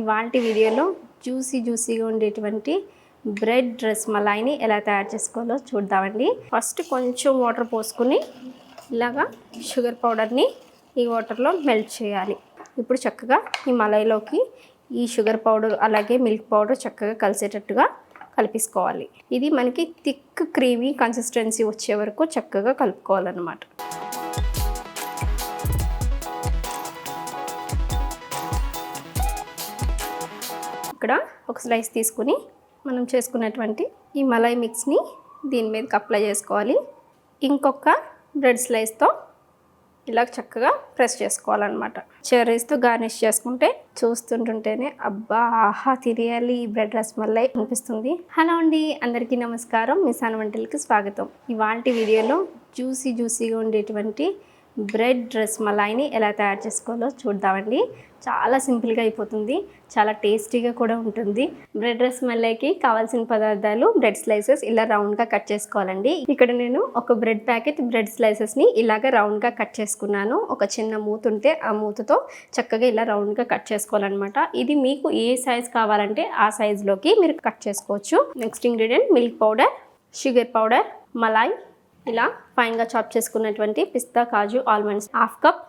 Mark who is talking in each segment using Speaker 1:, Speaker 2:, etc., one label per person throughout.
Speaker 1: ఇవాళ వీడియోలో జ్యూసీ జ్యూసీగా ఉండేటువంటి బ్రెడ్ డ్రెస్ మలాయిని ఎలా తయారు చేసుకోవాలో చూద్దామండి. ఫస్ట్ కొంచెం వాటర్ పోసుకుని ఇలాగా షుగర్ పౌడర్ని ఈ వాటర్లో మెల్ట్ చేయాలి. ఇప్పుడు చక్కగా ఈ మలైలోకి ఈ షుగర్ పౌడర్ అలాగే మిల్క్ పౌడర్ చక్కగా కలిసేటట్టుగా కలిపేసుకోవాలి. ఇది మనకి థిక్ క్రీమీ కన్సిస్టెన్సీ వచ్చే వరకు చక్కగా కలుపుకోవాలన్నమాట. ఇక్కడ ఒక స్లైస్ తీసుకుని మనం చేసుకున్నటువంటి ఈ మలై మిక్స్ని దీని మీదకి అప్లై చేసుకోవాలి. ఇంకొక బ్రెడ్ స్లైస్తో ఇలా చక్కగా ప్రెస్ చేసుకోవాలన్నమాట. చెర్రీస్తో గార్నిష్ చేసుకుంటే చూస్తుంటుంటేనే అబ్బా ఆహా తిరియాలి ఈ బ్రెడ్ రసమల్లై అనిపిస్తుంది. హలో అండి అందరికీ నమస్కారం. మిసాన్ వంటలకి స్వాగతం. ఇవాంటి వీడియోలో జ్యూసీ జ్యూసీగా ఉండేటువంటి బ్రెడ్ డ్రెస్ మలాయిని ఎలా తయారు చేసుకోవాలో చూద్దామండి. చాలా సింపుల్గా అయిపోతుంది. చాలా టేస్టీగా కూడా ఉంటుంది. బ్రెడ్ డ్రెస్ మలాయికి కావాల్సిన పదార్థాలు బ్రెడ్ స్లైసెస్ ఇలా రౌండ్గా కట్ చేసుకోవాలండి. ఇక్కడ నేను ఒక బ్రెడ్ ప్యాకెట్ బ్రెడ్ స్లైసెస్ని ఇలాగ రౌండ్గా కట్ చేసుకున్నాను. ఒక చిన్న మూత ఉంటే ఆ మూతతో చక్కగా ఇలా రౌండ్గా కట్ చేసుకోవాలన్నమాట. ఇది మీకు ఏ సైజ్ కావాలంటే ఆ సైజ్లోకి మీరు కట్ చేసుకోవచ్చు. Next ingredient milk powder sugar powder malai ఇలా ఫైన్గా చాప్ చేసుకున్నటువంటి పిస్తా కాజు ఆల్మండ్స్ హాఫ్ కప్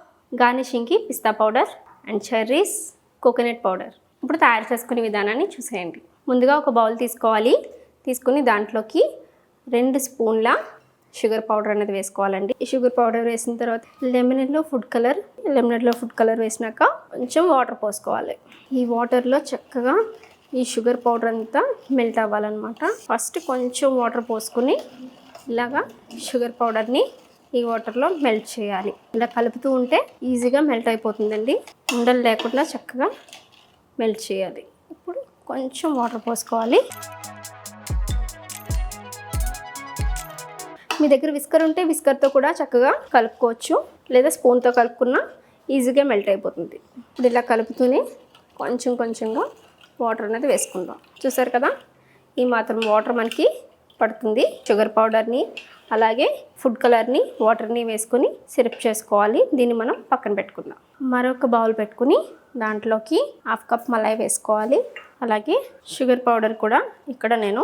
Speaker 1: గార్నిషింగ్కి పిస్తా powder and cherries coconut powder ఇప్పుడు తయారు చేసుకునే విధానాన్ని చూసేయండి. ముందుగా ఒక బౌల్ తీసుకోవాలి. తీసుకుని దాంట్లోకి రెండు స్పూన్ల షుగర్ పౌడర్ అనేది వేసుకోవాలండి. ఈ షుగర్ పౌడర్ వేసిన తర్వాత లెమనెడ్లో ఫుడ్ కలర్ లెమనెడ్లో ఫుడ్ కలర్ వేసినాక కొంచెం వాటర్ పోసుకోవాలి. ఈ వాటర్లో చక్కగా ఈ షుగర్ పౌడర్ అంతా మెల్ట్ అవ్వాలన్నమాట. ఫస్ట్ కొంచెం వాటర్ పోసుకుని ఇలాగా షుగర్ పౌడర్ని ఈ వాటర్లో మెల్ట్ చేయాలి. ఇలా కలుపుతూ ఉంటే ఈజీగా మెల్ట్ అయిపోతుందండి. ఉండలు లేకుండా చక్కగా మెల్ట్ చేయాలి. ఇప్పుడు కొంచెం వాటర్ పోసుకోవాలి. మీ దగ్గర విస్కర్ ఉంటే విస్కర్తో కూడా చక్కగా కలుపుకోవచ్చు. లేదా స్పూన్తో కలుపుకున్నా ఈజీగా మెల్ట్ అయిపోతుంది. ఇప్పుడు ఇలా కలుపుతూనే కొంచెం కొంచెంగా వాటర్ అనేది వేసుకుందాం. చూసారు కదా? ఈ మాత్రం వాటర్ మనకి పడుతుంది. షుగర్ పౌడర్ని అలాగే ఫుడ్ కలర్ని వాటర్ని వేసుకొని సిరప్ చేసుకోవాలి. దీన్ని మనం పక్కన పెట్టుకుందాం. మరొక బౌల్ పెట్టుకుని దాంట్లోకి హాఫ్ కప్ మలాయి వేసుకోవాలి. అలాగే షుగర్ పౌడర్ కూడా ఇక్కడ నేను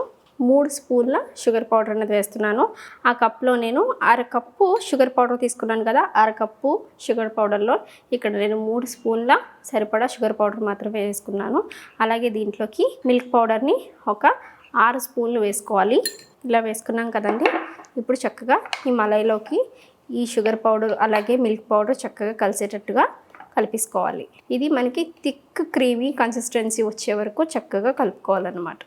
Speaker 1: మూడు స్పూన్ల షుగర్ పౌడర్ అనేది వేస్తున్నాను. ఆ కప్లో నేను అర కప్పు షుగర్ పౌడర్ తీసుకున్నాను కదా అర కప్పు షుగర్ పౌడర్లో ఇక్కడ నేను మూడు స్పూన్ల సరిపడా షుగర్ పౌడర్ మాత్రమే వేసుకున్నాను. అలాగే దీంట్లోకి మిల్క్ పౌడర్ని ఒక ఆరు స్పూన్లు వేసుకోవాలి. ఇలా వేసుకున్నాం కదండి. ఇప్పుడు చక్కగా ఈ మలైలోకి ఈ షుగర్ పౌడర్ అలాగే మిల్క్ పౌడర్ చక్కగా కలిసేటట్టుగా కలిపేసుకోవాలి. ఇది మనకి థిక్ క్రీమీ కన్సిస్టెన్సీ వచ్చే వరకు చక్కగా కలుపుకోవాలన్నమాట.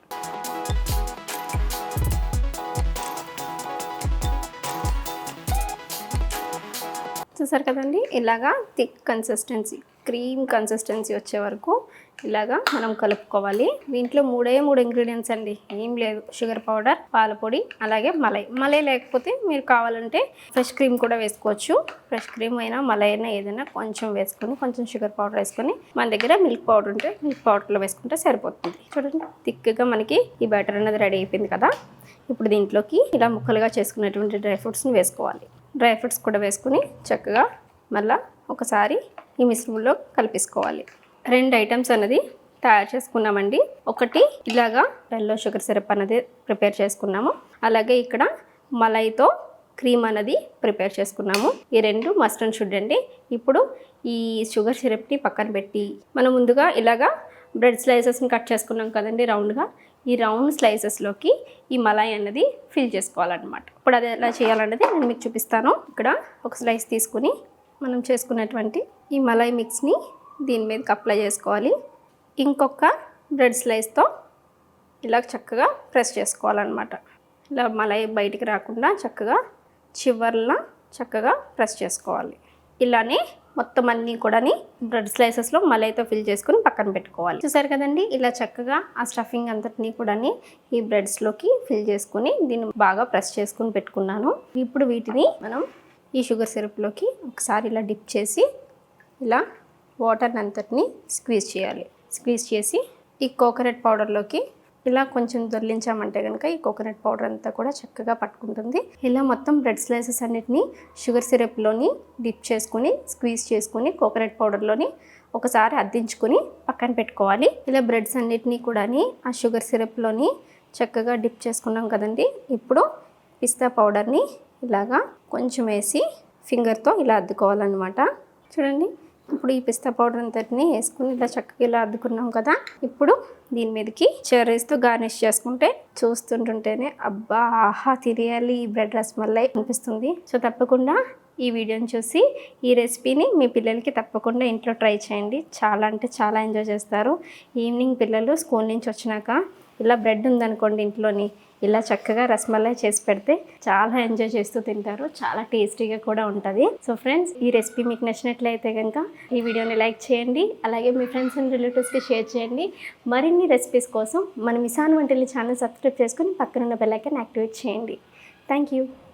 Speaker 1: చూసారు కదండి? ఇలాగా థిక్ కన్సిస్టెన్సీ క్రీమ్ కన్సిస్టెన్సీ వచ్చే వరకు ఇలాగా మనం కలుపుకోవాలి. దీంట్లో మూడే మూడు ఇంగ్రీడియంట్స్ అండి. ఏం లేదు. షుగర్ పౌడర్ పాల పొడి అలాగే మలై. మలై లేకపోతే మీరు కావాలంటే ఫ్రెష్ క్రీమ్ కూడా వేసుకోవచ్చు. ఫ్రెష్ క్రీమ్ అయినా మలై అయినా ఏదైనా కొంచెం వేసుకొని కొంచెం షుగర్ పౌడర్ వేసుకొని మన దగ్గర మిల్క్ పౌడర్ ఉంటే మిల్క్ పౌడర్లో వేసుకుంటే సరిపోతుంది. చూడండి థిక్గా మనకి ఈ బ్యాటర్ అనేది రెడీ అయిపోయింది కదా. ఇప్పుడు దీంట్లోకి ఇలా ముక్కలుగా చేసుకున్నటువంటి డ్రై ఫ్రూట్స్ని వేసుకోవాలి. డ్రై ఫ్రూట్స్ కూడా వేసుకుని చక్కగా మళ్ళీ ఒకసారి ఈ మిశ్రమంలో కలిపేసుకోవాలి. రెండు ఐటమ్స్ అనేది తయారు చేసుకున్నామండి. ఒకటి ఇలాగా ఎల్లో షుగర్ సిరప్ అనేది ప్రిపేర్ చేసుకున్నాము. అలాగే ఇక్కడ మలైతో క్రీమ్ అనేది ప్రిపేర్ చేసుకున్నాము. ఈ రెండు మస్ట్ అండ్ షుడ్ అండి. ఇప్పుడు ఈ షుగర్ సిరప్ని పక్కన పెట్టి మనం ముందుగా ఇలాగా బ్రెడ్ స్లైసెస్ని కట్ చేసుకున్నాం కదండి రౌండ్గా ఈ రౌండ్ స్లైసెస్లోకి ఈ మలాయ్ అన్నది ఫిల్ చేసుకోవాలన్నమాట. ఇప్పుడు అది ఎలా చేయాలన్నది నేను మీకు చూపిస్తాను. ఇక్కడ ఒక స్లైస్ తీసుకుని మనం చేసుకున్నటువంటి ఈ మలాయ్ మిక్స్ని దీని మీదకి అప్లై చేసుకోవాలి. ఇంకొక బ్రెడ్ స్లైస్తో ఇలా చక్కగా ప్రెస్ చేసుకోవాలన్నమాట. ఇలా మలై బయటికి రాకుండా చక్కగా చివర్ల చక్కగా ప్రెస్ చేసుకోవాలి. ఇలానే మొత్తం అన్నీ కూడాని బ్రెడ్ స్లైసెస్లో మలైతో ఫిల్ చేసుకుని పక్కన పెట్టుకోవాలి. చూసారు కదండి? ఇలా చక్కగా ఆ స్టఫింగ్ అంతటినీ కూడాని ఈ బ్రెడ్స్లోకి ఫిల్ చేసుకుని దీన్ని బాగా ప్రెస్ చేసుకుని పెట్టుకున్నాను. ఇప్పుడు వీటిని మనం ఈ షుగర్ సిరప్లోకి ఒకసారి ఇలా డిప్ చేసి ఇలా వాటర్ అంతటిని స్క్వీజ్ చేయాలి. స్క్వీజ్ చేసి ఈ కోకోనట్ పౌడర్లోకి ఇలా కొంచెం దొర్లించామంటే కనుక ఈ కోకోనట్ పౌడర్ అంతా కూడా చక్కగా పట్టుకుంటుంది. ఇలా మొత్తం బ్రెడ్ స్లైసెస్ అన్నిటిని షుగర్ సిరప్లోని డిప్ చేసుకుని స్క్వీజ్ చేసుకుని కోకోనట్ పౌడర్లోని ఒకసారి అద్దించుకుని పక్కన పెట్టుకోవాలి. ఇలా బ్రెడ్స్ అన్నిటినీ కూడా ఆ షుగర్ సిరప్లోని చక్కగా డిప్ చేసుకున్నాం కదండి. ఇప్పుడు పిస్తా పౌడర్ని ఇలాగా కొంచెం వేసి ఫింగర్తో ఇలా అద్దుకోవాలన్నమాట. చూడండి. ఇప్పుడు ఈ పిస్తా పౌడర్ అంతటిని వేసుకుని ఇలా చక్కగా ఇలా అద్దుకున్నాం కదా. ఇప్పుడు దీని మీదకి చెర్రీస్తో గార్నిష్ చేసుకుంటే చూస్తుంటుంటేనే అబ్బా ఆహా తినేయాలి ఈ బ్రెడ్ రసమల్లై అనిపిస్తుంది. సో తప్పకుండా ఈ వీడియోని చూసి ఈ రెసిపీని మీ పిల్లలకి తప్పకుండా ఇంట్లో ట్రై చేయండి. చాలా అంటే చాలా ఎంజాయ్ చేస్తారు. ఈవినింగ్ పిల్లలు స్కూల్ నుంచి వచ్చినాక ఇలా బ్రెడ్ ఉందనుకోండి ఇంట్లోని ఇలా చక్కగా రసమలై చేసి పెడితే చాలా ఎంజాయ్ చేస్తూ తింటారు. చాలా టేస్టీగా కూడా ఉంటుంది. సో ఫ్రెండ్స్ ఈ రెసిపీ మీకు నచ్చినట్లయితే కనుక ఈ వీడియోని లైక్ చేయండి. అలాగే మీ ఫ్రెండ్స్ అండ్ రిలేటివ్స్కి షేర్ చేయండి. మరిన్ని రెసిపీస్ కోసం మన మిసాన్ వంటల్ని ఛానల్ సబ్స్క్రైబ్ చేసుకుని పక్కనున్న బెల్లైకన్ యాక్టివేట్ చేయండి. Thank you